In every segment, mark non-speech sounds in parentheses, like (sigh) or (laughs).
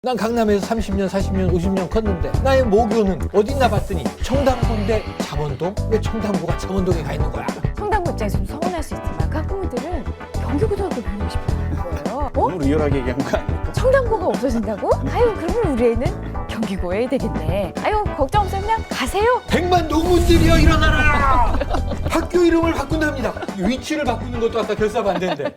난 강남에서 30년, 40년, 50년 컸는데 나의 모교는 어딨나 봤더니 청담고인데 잠원동? 왜 청담고가 잠원동에 가 있는 거야? 성당고 입장에서 좀 서운할 수 있지만 그 학부모들은 경기고등학교 보내고 싶은 거예요. 어? 너무 리얼하게 얘기한 거 아닙니까? 청담고가 없어진다고? 아유 그러면 우리 애는 경기고에 되겠네. 아유 걱정 없어요 그냥 가세요. 백만 농문들이여 일어나라! (laughs) 학교 이름을 바꾼답니다. 위치를 바꾸는 것도 아까 결사반대인데.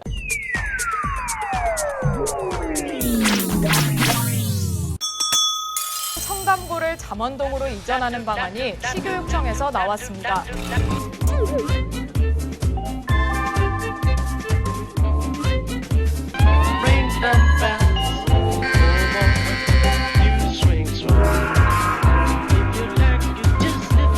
청담고를 잠원동으로 이전하는 방안이 시교육청에서 나왔습니다. Rings the bells. You swing swing. If you like it, just slip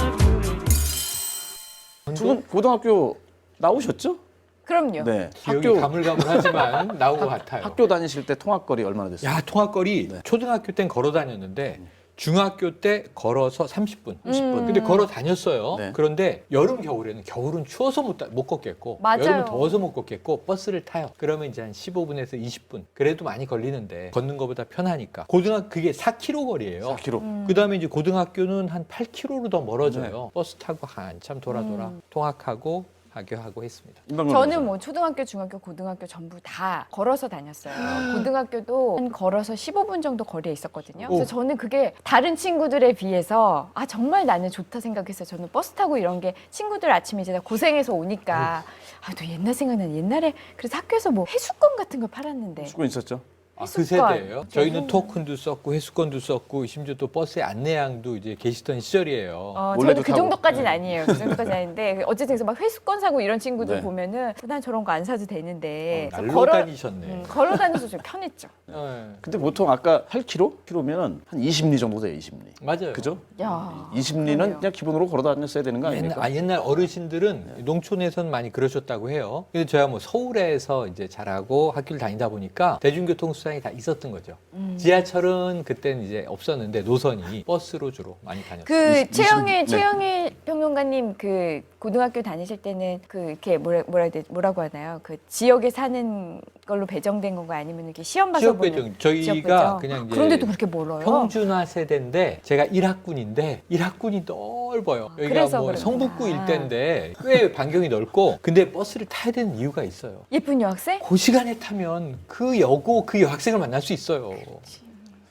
away. 두분 고등학교 나오셨죠? 그럼요. 네. 기억이 학교 가물가물하지만 (laughs) 나온 것 같아요. 학교 다니실 때 통학거리 얼마나 됐어요? 야 통학거리 네. 초등학교 땐 걸어 다녔는데 중학교 때 걸어서 30분. 30분. 근데 걸어 다녔어요. 네. 그런데 여름 겨울에는 겨울은 추워서 못, 다- 못 걷겠고 맞아요. 여름은 더워서 못 걷겠고 버스를 타요. 그러면 이제 한 15분에서 20분. 그래도 많이 걸리는데 걷는 것보다 편하니까. 고등학교 그게 4km 거리예요. 4km. 음. 그다음에 이제 고등학교는 한 8km로 더 멀어져요. 버스 타고 한참 돌아 돌아 음. 통학하고 하교하고 했습니다. 저는. 뭐 초등학교, 중학교, 고등학교 전부 다 걸어서 다녔어요. 고등학교도 한 걸어서 15분 정도 거리에 있었거든요. 그래서 오. 저는 그게 다른 친구들에 비해서 아 정말 나는 좋다 생각했어요. 저는 버스 타고 이런 게 친구들 아침에 이제 다 고생해서 오니까 아또 옛날 생각나는 옛날에 그래서 학교에서 뭐 회수권 같은 걸 팔았는데 수고 있었죠? 아, 그. 세대예요. 저희는 네. 토큰도 썼고 회수권도 썼고 심지어 또 버스의 안내양도 이제 계시던 시절이에요. 어, 몰래도 저는 그 타고. 정도까지는 아니에요. 그 정도까지 아닌데 어쨌든 그래서 막 회수권 사고 이런 친구들 네. 보면은 난 저런 거 안 사도 되는데 어, 날로 걸어 다니셨네. 음, 걸어 다녀서 좀 편했죠. (laughs) 네. 근데 보통 아까 8km? km면은 한 20리 정도 돼요, 20리. 맞아요. 그죠? 야, 20리는 그러네요. 그냥 기본으로 걸어 다녔어야 되는 거 옛날, 아닙니까? 아, 옛날 어르신들은 농촌에선 많이 그러셨다고 해요. 근데 제가 뭐 서울에서 이제 자라고 학교를 다니다 보니까 대중교통 수단이 다 있었던 거죠. 음. 지하철은 그때는 이제 없었는데 노선이 버스로 주로 많이 다녔어요. 그 최영일 네. 최영일 평론가님 그 고등학교 다니실 때는 그 이렇게 뭐라 뭐라 해야 뭐라고 하나요? 그 지역에 사는 걸로 배정된 건가 아니면 이렇게 시험 봐서 지역 보는 배정 지역 저희가 배정? 그냥 이제 그런데도 그렇게 멀어요. 평준화 세대인데 제가 1학군인데 1학군이 넓어요. 여기가 그래서 뭐 그런구나. 성북구 일대인데 꽤 반경이 넓고 근데 버스를 타야 되는 이유가 있어요. 예쁜 여학생? 그 시간에 타면 그 여고 그 여학생을 만날 수 있어요.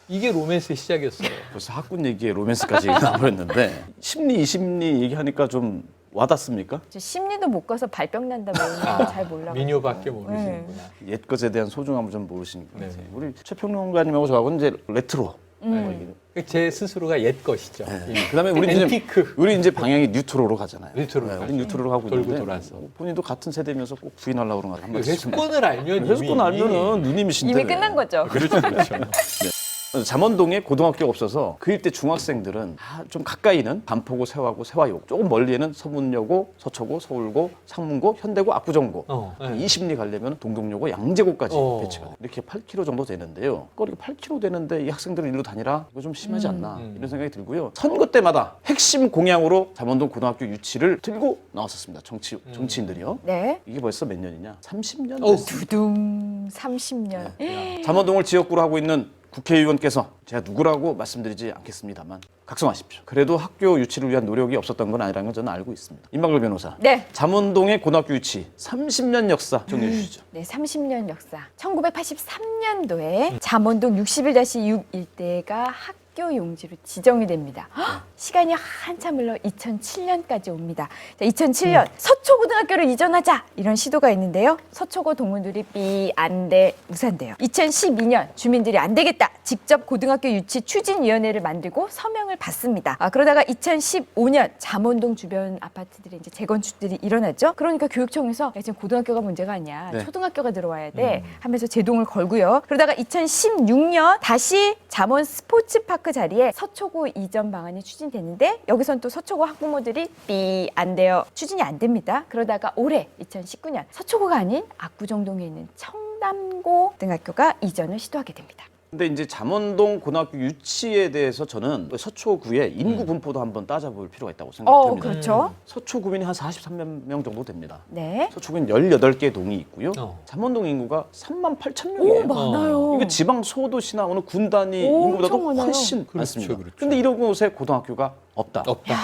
이게 로맨스의 시작이었어요. 벌써 학군 얘기에 로맨스까지 (laughs) 나버렸는데 심리, 20리 얘기하니까 좀 와닿습니까? 저 심리도 못 가서 발병 난다 뭐 이런 아, 몰라. 미녀밖에 모르시는구나. 옛 것에 대한 소중함을 좀 모르시는 것 같아요. 네. 우리 최평론가님하고 저하고는 이제 레트로. 음. 제 스스로가 옛 것이죠. 네. 그다음에 우리 이제 앤티크. 우리 이제 방향이 뉴트로로 가잖아요. 뉴트로로 네, 가죠. 우리 뉴트로로 가고 돌고 있는데 돌아서. 본인도 같은 세대면서 꼭 부인하려고 그런 거 같아요. 회수권을 알면 회수권 이미 알면은 누님이신데 이미 왜. 끝난 거죠. 그렇죠, 그렇죠. (laughs) 잠원동에 고등학교가 없어서 그 일대 중학생들은 다좀 가까이는 반포고, 세화고, 세화역 조금 멀리에는 서문여고, 서초고, 서울고, 상문고, 현대고, 압구정고 어, 네. 20리 가려면 동동여고, 양재고까지 어. 배치가 돼요. 이렇게 8km 정도 되는데요. 거리가 8km 되는데 이 학생들은 일로 다니라 이거 좀 심하지 않나 음. 이런 생각이 들고요. 선거 때마다 핵심 공약으로 잠원동 고등학교 유치를 들고 나왔었습니다. 정치 정치인들이요. 네. 이게 벌써 몇 년이냐? 30년 어우. 됐습니다. 두둥 30년. 네. 잠원동을 지역구로 하고 있는 국회의원께서 제가 누구라고 말씀드리지 않겠습니다만 각성하십시오. 그래도 학교 유치를 위한 노력이 없었던 건 아니라는 건 저는 알고 있습니다. 임방글 변호사. 네. 잠원동의 고등학교 유치 30년 역사 정리해 주시죠. 네, 30년 역사. 1983년도에 잠원동 61-6 일대가 학 교 용지로 지정이 됩니다. 헉, 시간이 한참 흘러 2007년까지 옵니다. 자, 2007년 서초고등학교를 이전하자 이런 시도가 있는데요. 서초고 동문들이 삐, 안 돼, 무산돼요. 2012년 주민들이 안 되겠다. 직접 고등학교 유치 추진위원회를 만들고 서명을 받습니다. 아, 그러다가 2015년 잠원동 주변 아파트들의 이제 재건축들이 일어났죠. 그러니까 교육청에서 야, 지금 고등학교가 문제가 아니야. 네. 초등학교가 들어와야 돼 하면서 제동을 걸고요. 그러다가 2016년 다시 잠원 스포츠파크 자리에 서초고 이전 방안이 추진되는데 여기선 또 서초고 학부모들이 삐 안 돼요. 추진이 안 됩니다. 그러다가 올해 2019년 서초고가 아닌 압구정동에 있는 청담고 등학교가 이전을 시도하게 됩니다. 근데 이제 잠원동 고등학교 유치에 대해서 저는 서초구의 음. 인구 분포도 한번 따져볼 필요가 있다고 어, 생각됩니다. 그렇죠. 서초 구민이 한 43만 명 정도 됩니다. 네. 서초구는 18개 동이 있고요. 어. 잠원동 인구가 3만 8천 오, 명이에요. 많아요. 이거 지방 소도시나 어느 군 단위 오, 인구보다도 많아요. 훨씬 그렇죠, 많습니다. 그렇죠. 근데 이런 곳에 고등학교가 없다. 없다.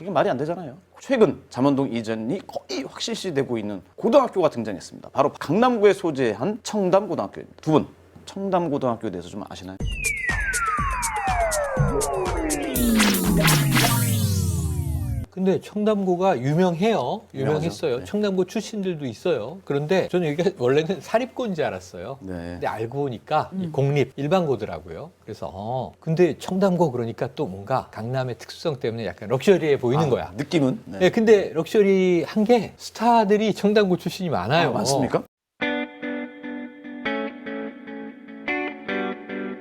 이게 말이 안 되잖아요. 최근 잠원동 이전이 거의 확실시되고 있는 고등학교가 등장했습니다. 바로 강남구에 소재한 청담고등학교입니다. 두 분 청담고등학교에 대해서 좀 아시나요? 근데 청담고가 유명해요. 유명했어요. 유명하죠. 네. 청담고 출신들도 있어요. 그런데 저는 이게 원래는 사립고인 줄 알았어요. 네. 근데 알고 보니까 이 공립 일반고더라고요. 그래서 어 근데 청담고 그러니까 또 뭔가 강남의 특수성 때문에 약간 럭셔리해 보이는 아, 거야. 느낌은 네. 네, 근데 럭셔리 한 게 스타들이 청담고 출신이 많아요. 아, 많습니까?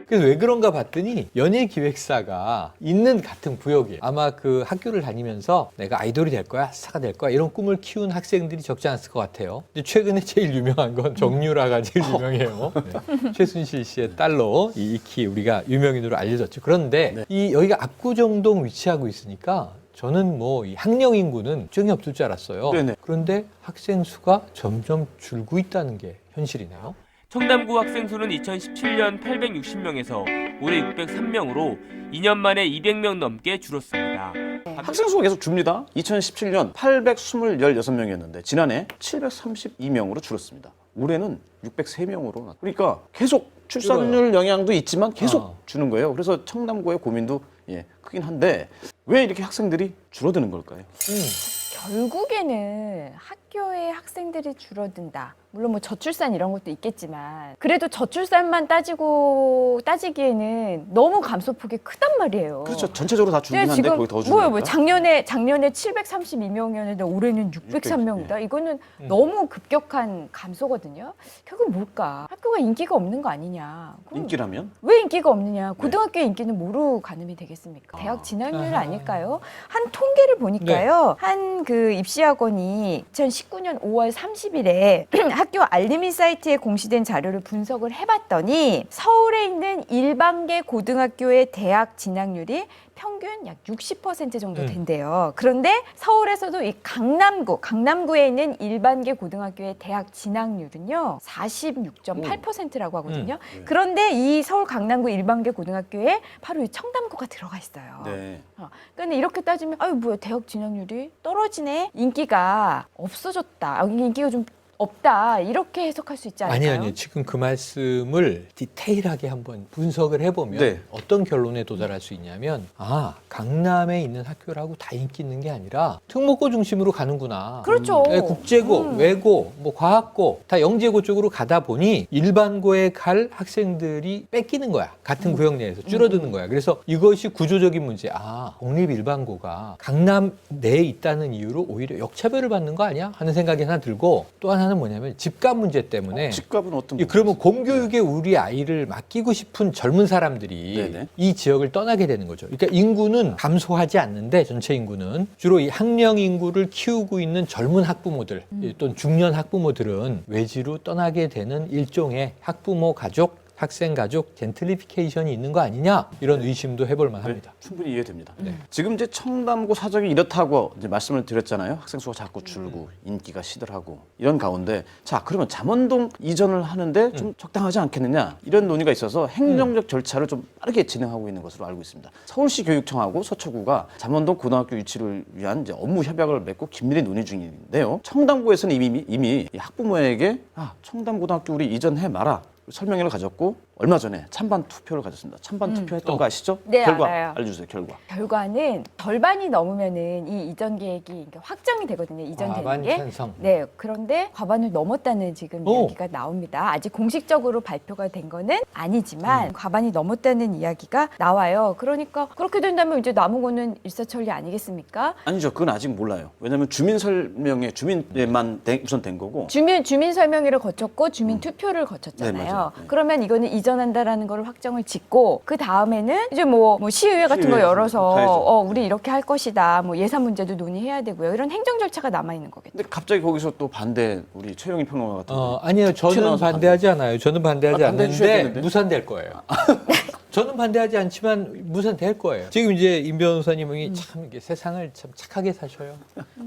그래서 왜 그런가 봤더니 연예 기획사가 있는 같은 구역이에요. 아마 그 학교를 다니면서 내가 아이돌이 될 거야, 스타가 될 거야 이런 꿈을 키운 학생들이 적지 않았을 것 같아요. 근데 최근에 (laughs) 제일 유명한 건 정유라가 제일 유명해요. (laughs) 네. 최순실 씨의 딸로 이 익히 우리가 유명인으로 알려졌죠. 그런데 네. 이 여기가 압구정동 위치하고 있으니까 저는 뭐이 학령 인구는 걱정이 없을 줄 알았어요. 네네. 그런데 학생 수가 점점 줄고 있다는 게 현실이네요. 청담구 학생 수는 2017년 860명에서 올해 603명으로 2년 만에 200명 넘게 줄었습니다. 학생 수가 계속 줍니다. 2017년 826명이었는데 지난해 732명으로 줄었습니다. 올해는 603명으로 그러니까 계속 출산율 영향도 있지만 계속 어. 주는 거예요. 그래서 청담고의 고민도 예, 크긴 한데 왜 이렇게 학생들이 줄어드는 걸까요? 음. 결국에는 학 교의 학생들이 줄어든다. 물론 뭐 저출산 이런 것도 있겠지만 그래도 저출산만 따지고 따지기에는 너무 감소폭이 크단 말이에요. 그렇죠. 전체적으로 다 줄긴 네, 한데 지금 거기 더? 줄으니까. 뭐 작년에 작년에 732명이었는데 올해는 603명이다. 이거는 음. 너무 급격한 감소거든요. 결국 뭘까? 학교가 인기가 없는 거 아니냐? 그럼 인기라면 왜 인기가 없느냐? 고등학교의 인기는 뭐로 가늠이 되겠습니까? 대학 진학률 네. 아하. 아닐까요? (laughs) 한 통계를 보니까요. 한 그 입시학원이 2019년 5월 30일에 학교 알림이 사이트에 공시된 자료를 분석을 해봤더니 서울에 있는 일반계 고등학교의 대학 진학률이 평균 약 60% 정도 음. 된대요. 그런데 서울에서도 이 강남구, 강남구에 있는 일반계 고등학교의 대학 진학률은요, 46.8%라고 하거든요. 네. 그런데 이 서울 강남구 일반계 고등학교에 바로 이 청담고가 들어가 있어요. 네. 어, 그런데 이렇게 따지면 아유 뭐야 대학 진학률이 떨어지네 인기가 없어졌다 아, 인기가 좀 없다 이렇게 해석할 수 있지 않을까요? 아니요, 아니요. 지금 그 말씀을 디테일하게 한번 분석을 해보면 네. 어떤 결론에 도달할 수 있냐면 아 강남에 있는 학교라고 다 인기 있는 게 아니라 특목고 중심으로 가는구나. 그렇죠. 네, 국제고, 음. 외고, 뭐 과학고 다 영재고 쪽으로 가다 보니 일반고에 갈 학생들이 뺏기는 거야. 같은 구역 내에서 줄어드는 거야. 그래서 이것이 구조적인 문제. 아 공립 일반고가 강남 내에 있다는 이유로 오히려 역차별을 받는 거 아니야? 하는 생각이 하나 들고 또 하나 는 뭐냐면 집값 문제 때문에 집값은 어떤 이 그러면 공교육에 우리 아이를 맡기고 싶은 젊은 사람들이 네네. 이 지역을 떠나게 되는 거죠. 그러니까 인구는 감소하지 않는데 전체 인구는 주로 이 학령 인구를 키우고 있는 젊은 학부모들 이 또는 중년 학부모들은 외지로 떠나게 되는 일종의 학부모 가족 학생 가족 젠틀리피케이션이 있는 거 아니냐 이런 의심도 해볼 만합니다. 네, 충분히 이해됩니다. 네. 지금 이제 청담고 사정이 이렇다고 이제 말씀을 드렸잖아요. 학생 수가 자꾸 줄고 인기가 시들하고 이런 가운데 자 그러면 잠원동 이전을 하는데 좀 적당하지 않겠느냐 이런 논의가 있어서 행정적 절차를 좀 빠르게 진행하고 있는 것으로 알고 있습니다. 서울시 교육청하고 서초구가 잠원동 고등학교 유치를 위한 이제 업무 협약을 맺고 긴밀히 논의 중인데요. 청담고에서는 이미 이미 이 학부모에게 아 청담고등학교 우리 이전해 마라. 설명회를 가졌고 얼마 전에 찬반 투표를 가졌습니다. 찬반 투표했던 거 아시죠? 네, 결과 알아요. 알려주세요. 결과. 결과는 절반이 넘으면은 이 이전 계획이 확정이 되거든요. 이전되는 과반 게. 찬성. 네, 그런데 과반을 넘었다는 지금 오. 이야기가 나옵니다. 아직 공식적으로 발표가 된 거는 아니지만 음. 과반이 넘었다는 이야기가 나와요. 그러니까 그렇게 된다면 이제 남은 거는 일사천리 아니겠습니까? 아니죠. 그건 아직 몰라요. 왜냐하면 주민 설명에 주민만 된- 우선 된 거고. 주민 주민 설명회를 거쳤고 주민 투표를 거쳤잖아요. 네, 맞아요. 네. 그러면 이거는 이전 이전한다라는 걸 확정을 짓고 그 다음에는 이제 뭐, 뭐 시의회 같은 거 시의회 열어서 가야죠. 어, 우리 이렇게 할 것이다. 뭐 예산 문제도 논의해야 되고요. 이런 행정 절차가 남아 있는 거겠죠. 근데 갑자기 거기서 또 반대 우리 최영희 평론가 같은 어, 분. 아니요. 저는 반대하지 않아요. 저는 반대하지 아, 않는데. 무산될 거예요. (laughs) 저는 반대하지 않지만 무산될 거예요. 지금 이제 임 변호사님이 참 이게 세상을 참 착하게 사셔요.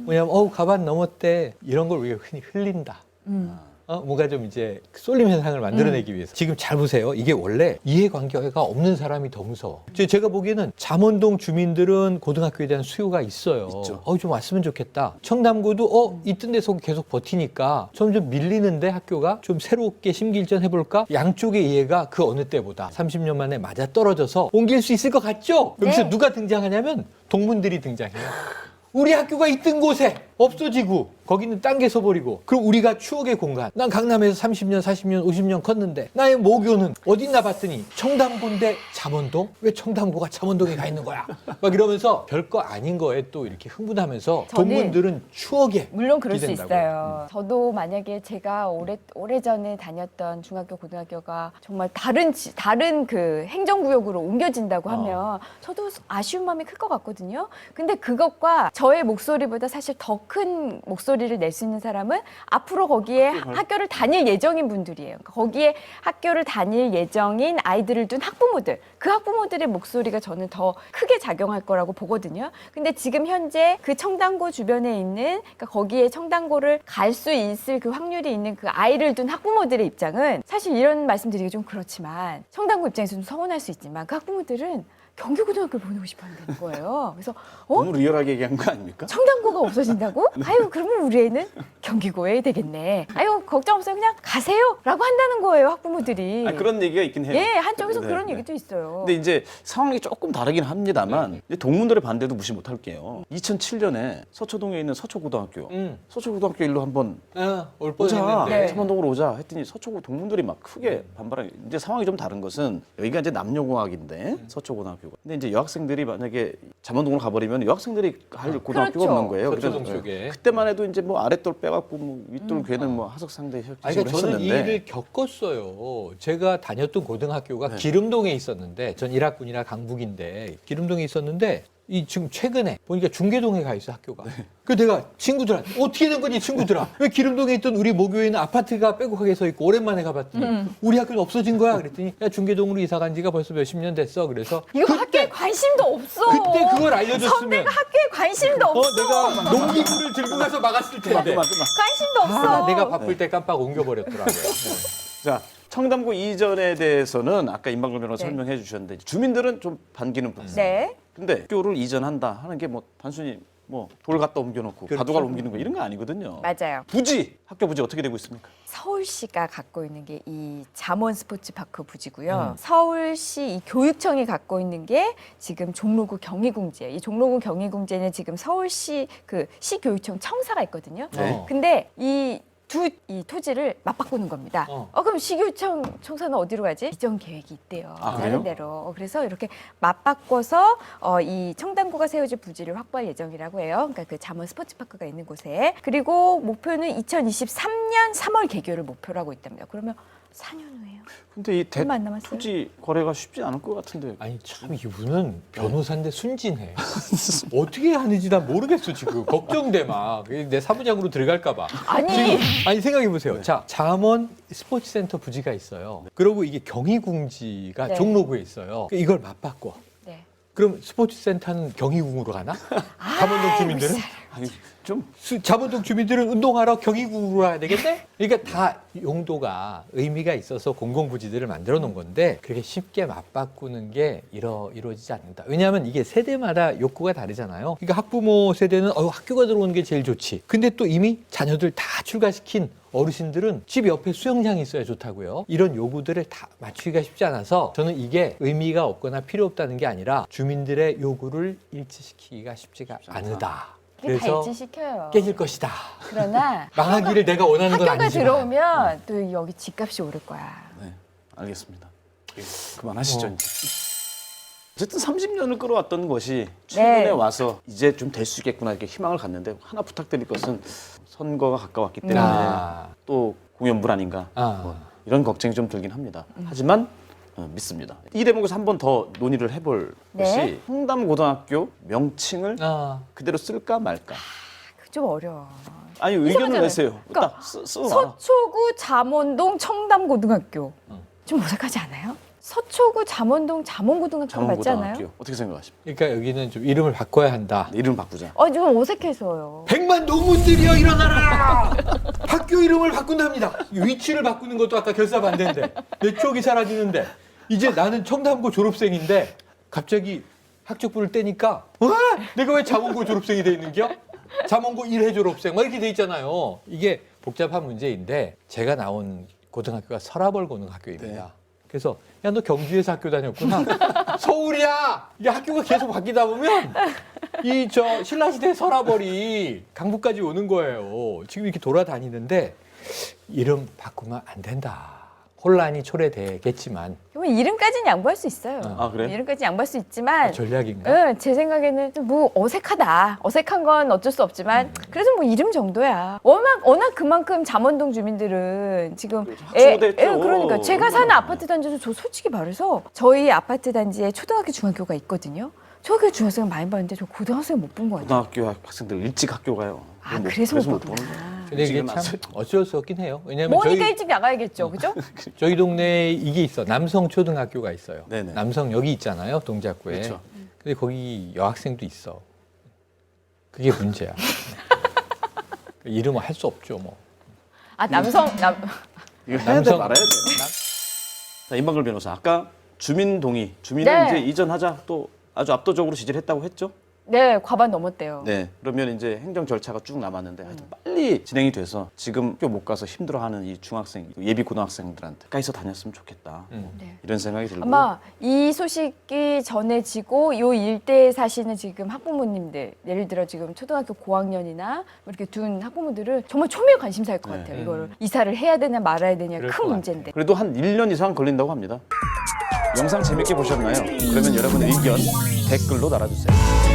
왜냐면 어우 가반 넘었대 이런 걸 우리가 흔히 흘린다. 음. 어, 뭔가 좀 이제 쏠림 현상을 만들어내기 위해서 지금 잘 보세요. 이게 원래 이해관계가 없는 사람이 더 무서워. 제- 제가 보기에는 잠원동 주민들은 고등학교에 대한 수요가 있어요. 있죠. 어, 좀 왔으면 좋겠다. 청담고도 어, 있던 데서 계속 버티니까 점점 밀리는데 학교가 좀 새롭게 심기일전 해볼까? 양쪽의 이해가 그 어느 때보다 30년 만에 맞아 떨어져서 옮길 수 있을 것 같죠? 여기서 네. 누가 등장하냐면 동문들이 등장해요. 우리 학교가 있던 곳에 없어지고 거기는 딴게서 버리고 그럼 우리가 추억의 공간 난 강남에서 30년 40년 50년 컸는데 나의 모교는 어딨나 봤더니 청담고인데 잠원동 왜 청담고가 잠원동에 가 있는 거야 막 이러면서 별거 아닌 거에 또 이렇게 흥분하면서 저는- 동문들은 추억에 물론 그럴 수 기댄다고요. 있어요. 저도 만약에 제가 오래 오래 전에 다녔던 중학교 고등학교가 정말 다른 지- 다른 그 행정구역으로 옮겨진다고 어. 하면 저도 아쉬운 마음이 클 것 같거든요. 근데 그것과 저의 목소리보다 사실 더 큰 목소리를 낼 수 있는 사람은 앞으로 거기에 학교를 다닐 예정인 분들이에요. 그러니까 거기에 학교를 다닐 예정인 아이들을 둔 학부모들, 그 학부모들의 목소리가 저는 더 크게 작용할 거라고 보거든요. 근데 지금 현재 그 청담고 주변에 있는 그러니까 거기에 청담고를 갈 수 있을 그 확률이 있는 그 아이를 둔 학부모들의 입장은 사실 이런 말씀드리기 좀 그렇지만 청담고 입장에서 좀 서운할 수 있지만 그 학부모들은 경기고등학교를 보내고 싶어 한다는 거예요. 그래서 어? 너무 리얼하게 얘기한 거 아닙니까? 청담고가 없어진다고? 아유 그러면 우리 애는 경기고에 되겠네. 아유 걱정 없어요. 그냥 가세요라고 한다는 거예요 학부모들이. 아, 그런 얘기가 있긴 해요. 예 한쪽에서 네, 그런 네. 얘기도 있어요. 근데 이제 상황이 조금 다르긴 합니다만 이제 동문들의 반대도 무시 못할게요. 2007년에 서초동에 있는 서초고등학교, 음. 서초고등학교 일로 한번 아, 올 오자, 뻔했는데 네. 삼원동으로 오자 했더니 서초고 동문들이 막 크게 반발하게. 이제 상황이 좀 다른 것은 여기가 이제 남녀공학인데 서초고등학교 가. 근데 이제 여학생들이 만약에 잠원동으로 가버리면 여학생들이 할 고등학교가 그렇죠. 없는 거예요. 서초동 그래서 쪽에. 그때만 해도 이제 뭐 아랫돌 빼갖고 뭐 윗돌 괴는 뭐 하석 상대 아니, 식으로 그러니까 저는 이 했었는데. 일을 겪었어요. 제가 다녔던 고등학교가 네. 기름동에 있었는데, 전 일학군이라 강북인데, 기름동에 있었는데, 이 지금 최근에 보니까 중계동에 가 있어 학교가. 그 내가 친구들한테 어떻게 된 거니 친구들아? 왜 기름동에 있던 우리 모교에는 아파트가 빼곡하게 서 있고 오랜만에 가봤더니 우리 학교는 없어진 거야? 그랬더니 야 중계동으로 이사 간 지가 벌써 몇십 년 됐어. 그래서 이거 학교에 관심도 없어. 그때 그걸 알려줬으면 선배가 학교에 관심도 어 없어. 내가 농기구를 들고 가서 막았을 텐데. 관심도 없어. 아, 내가 바쁠 때 깜빡 옮겨버렸더라고요. (laughs) 네. 자, 청담구 이전에 대해서는 아까 임방글 변호사 네. 설명해 주셨는데 주민들은 좀 반기는 분. 네. 근데 학교를 이전한다 하는 게 뭐 단순히 뭐 돌 갖다 옮겨놓고 그렇죠. 바둑알 옮기는 거 이런 거 아니거든요. 맞아요. 부지 학교 부지 어떻게 되고 있습니까? 서울시가 갖고 있는 게 이 잠원 스포츠파크 부지고요. 음. 서울시 이 교육청이 갖고 있는 게 지금 종로구 경희궁지예요. 이 종로구 경희궁지에는 지금 서울시 그 시교육청 청사가 있거든요. 네. 근데 이 두 이 토지를 맞바꾸는 겁니다. 어. 어. 그럼 시교청 청사는 어디로 가지? 이전 계획이 있대요. 아, 그래요? 다른 데로. 어, 그래서 이렇게 맞바꿔서 어, 이 청담구가 세워질 부지를 확보할 예정이라고 해요. 그러니까 그 잠원 스포츠파크가 있는 곳에. 그리고 목표는 2023년 3월 개교를 목표로 하고 있답니다. 그러면 4년 후에요. 근데 이 얼마 안 남았어요. 대토지 거래가 쉽지 않을 것 같은데. 아니 참 이분은 변호사인데 순진해. (laughs) 어떻게 하는지 난 모르겠어 지금 걱정돼 막 내 사무장으로 들어갈까 봐. 아니 아니 생각해 보세요. 자 잠원 스포츠센터 부지가 있어요. 그리고 이게 경희궁지가 네. 종로구에 있어요. 이걸 맞바꿔. 네. 그럼 스포츠센터는 경희궁으로 가나? 아, 잠원동 주민들은? 아니 좀 수- 잠원동 주민들은 운동하러 경희궁으로 가야 되겠네? 그러니까 다 용도가 의미가 있어서 공공부지들을 만들어 놓은 건데 그렇게 쉽게 맞바꾸는 게 이뤄, 이루어지지 않는다. 왜냐하면 이게 세대마다 욕구가 다르잖아요. 그러니까 학부모 세대는 어, 학교가 들어오는 게 제일 좋지. 근데 또 이미 자녀들 다 출가시킨 어르신들은 집 옆에 수영장이 있어야 좋다고요. 이런 요구들을 다 맞추기가 쉽지 않아서 저는 이게 의미가 없거나 필요 없다는 게 아니라 주민들의 요구를 일치시키기가 쉽지가 않다. 이게 다 그래서 일치시켜요. 깨질 것이다. 그러나 (laughs) 망하기를 내가 원하는 건 학교가 아니지만. 들어오면 또 여기 집값이 오를 거야. 네, 알겠습니다. 그만하시죠. 어. 이제. 어쨌든 30년을 끌어왔던 것이 최근에 네. 와서 이제 좀 될 수 있겠구나 이렇게 희망을 갖는데 하나 부탁드릴 것은 선거가 가까웠기 때문에 아, 또 공연불 아닌가 아. 뭐 이런 걱정이 좀 들긴 합니다. 하지만 어, 믿습니다. 이 대목에서 한 번 더 논의를 해볼 네. 것이 홍담고등학교 명칭을 아, 그대로 쓸까 말까. 그좀 어려워. 아니 의견을 이상하잖아요. 내세요. 그러니까 딱 쓰, 쓰고 말아. 서초구 잠원동 청담고등학교. 어. 좀 어색하지 않아요? 서초구 잠원동 잠원고등학교 맞지 않아요? 잠원고등학교 어떻게 생각하십니까? 그러니까 여기는 좀 이름을 바꿔야 한다. 네, 이름 바꾸자. 어, 좀 어색해서요. 백만 농문들이여 일어나라! (laughs) 학교 이름을 바꾼답니다. 위치를 바꾸는 것도 아까 결사 반대인데 내 추억이 사라지는데 이제 나는 청담고 졸업생인데 갑자기 학적부를 떼니까 와 내가 왜 잠원고 졸업생이 돼 있는겨? 잠원고 1회 졸업생 막 이렇게 돼 있잖아요. 이게 복잡한 문제인데 제가 나온 고등학교가 설아벌 고등학교입니다. 그래서 야 너 경주에서 학교 다녔구나. (laughs) 서울이야. 이게 학교가 계속 바뀌다 보면 이 저 신라시대 설아벌이 강북까지 오는 거예요. 지금 이렇게 돌아다니는데 이름 바꾸면 안 된다. 혼란이 초래되겠지만 그러면 이름까지는 양보할 수 있어요. 아 그래? 이름까지 양보할 수 있지만 전략인가? 응, 제 생각에는 좀 뭐 어색하다. 어색한 건 어쩔 수 없지만 음. 그래도 뭐 이름 정도야. 워낙 워낙 그만큼 잠원동 주민들은 지금 학수모대했죠. 그러니까 제가 사는. 아파트 단지에서 저 솔직히 말해서 저희 아파트 단지에 초등학교 중학교가 있거든요. 초등학교 중학생 많이 봤는데 저 고등학생 못 본 거 같아요. 고등학교 학생들 일찍 학교 가요. 아 뭐- 그래서 못. 보는 거야. 근데 이게 일찍 참 일어났어요. 어쩔 수 없긴 해요. 왜냐면 뭐니까 저희 일찍 나가야겠죠, 그죠? (laughs) 저희 동네에 이게 있어. 남성 초등학교가 있어요. 네네. 남성 여기 있잖아요. 동작구에. 그렇죠. 근데 거기 여학생도 있어. 그게 문제야. (laughs) 이름을 할수 없죠, 뭐. 아 남성 남 (laughs) 이거 해야 돼 남성- 말아야 돼. 자 임방글 변호사 아까 주민 동의 주민을 네. 이제 이전하자 또 아주 압도적으로 지지를 했다고 했죠. 네, 과반 넘었대요. 네. 그러면 이제 행정 절차가 쭉 남았는데 하여튼 빨리 진행이 돼서 지금 학교 못 가서 힘들어하는 이 중학생 예비 고등학생들한테 가까이서 다녔으면 좋겠다. 음. 네. 이런 생각이 들고 아마 이 소식이 전해지고 요 일대에 사시는 지금 학부모님들 예를 들어 지금 초등학교 고학년이나 이렇게 둔 학부모들은 정말 초미의 관심사일 것 네. 같아요. 이거를 이사를 해야 되냐 말아야 되냐 그럴 큰 것 문제인데. 그래도 한 1년 이상 걸린다고 합니다. 영상 재밌게 보셨나요? 그러면 여러분의 의견 댓글로 달아주세요.